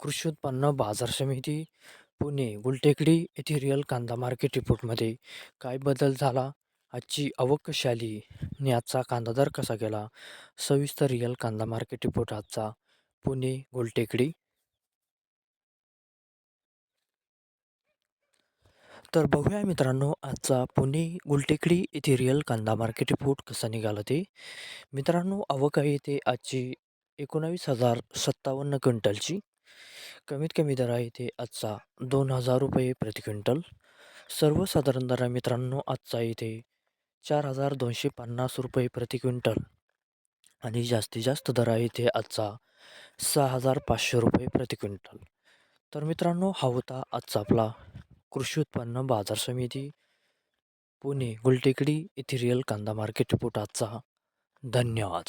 कृषी उत्पन्न बाजार समिती पुणे गुलटेकडी येथे रिअल कांदा मार्केट रिपोर्टमध्ये काय बदल झाला? आजची आवक कशी आली? आणि आजचा कांदा दर कसा गेला? सविस्तर रिअल कांदा मार्केट रिपोर्ट आजचा. पुणे गुलटेकडी. तर बघूया मित्रांनो आजचा पुणे गुलटेकडी येथे रिअल कांदा मार्केट रिपोर्ट कसा निघाला ते. मित्रांनो अवकाळी येथे ते आजची एकोणावीस हजार सत्तावन्न क्विंटलची. कमीत कमी दर आहे ते आजचा दोन हजार रुपये प्रति क्विंटल. सर्वसाधारण दर आहे मित्रांनो आजचा इथे चार हजार दोनशे पन्नास रुपये प्रति क्विंटल. आणि जास्तीत जास्त दर आहे ते आजचा सहा हजार पाचशे रुपये प्रति क्विंटल. तर मित्रांनो हा होता आजचा आपला कृषी उत्पन्न बाजार समिती. पुणे गुलटेकडी येथे रिअल कांदा मार्केट रिपोर्ट आजचा. धन्यवाद.